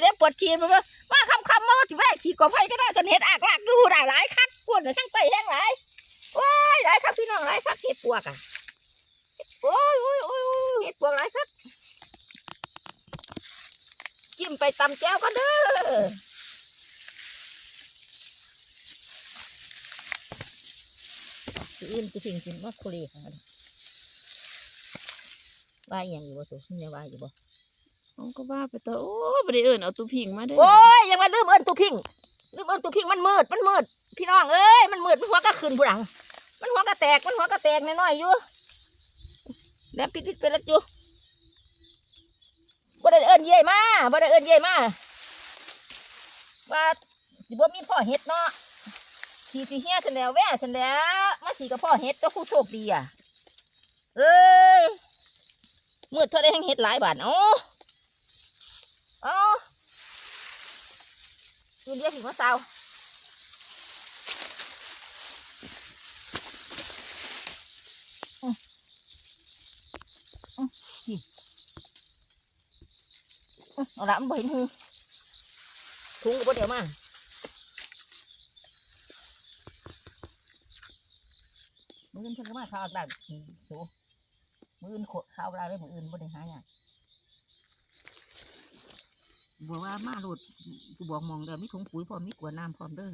ีได้ปวดขี่มาว่าว่าคำคำมาว่าสิแม่ขี่กอไผ่ก็ได้ฉันเห็ดอากลากดูได้หลายคักปวดทั้งไตแห้งหลายโอ้ยหลายคักพี่น้องหลายคักเห็ดปวกอะโอ้ยโอ้ยโอ้ยเห็ดปวกหลายคักจิ้มไปตำแก้วก็เด้อสิอื่นสิพิงสิมาคุเรค่ะว่าอย่างอยู่บ่สูเนี่ยว่าอยู่บ่ ผมก็ว่าไปต่อโอ้บ่ได้เอิ้นเอาตุพิงมาเด้โอ้ยยังมาลืมเอินตุพิงลืมเอินตุพิงมันมืดมันมืดพี่น้องเอ้ยมันมืดมันหัวก็ขึ้นผู้หลัง มันหัวก็แตกมันหัวก็แตกน้อยๆอยู่แล้วปิดปิดไปแล้วจูบ่ได้เอินเย่มาบ่ได้เอินเย่มาว่าสิบ่มีพ่อเฮ็ดเนาะขี่สิเฮียฉันแล้วแว่ฉันแล้วมาขี่กับพ่อเฮ็ดเจ้าผู้โชคดีอะเอ้ยมืดเท่าได้แห่งเฮ็ดหลายบาทเอ้าเอ้า ยืนเรียกหิวมาเศร้าอืมอืมนี่อืมเอาละมันบ่เห็นหูถุงก็ บอกว่ามาโหลดกูบอกมองเด้อมีถุงปุ๋ยพร้อมมีกวดน้ำพร้อมเด้อ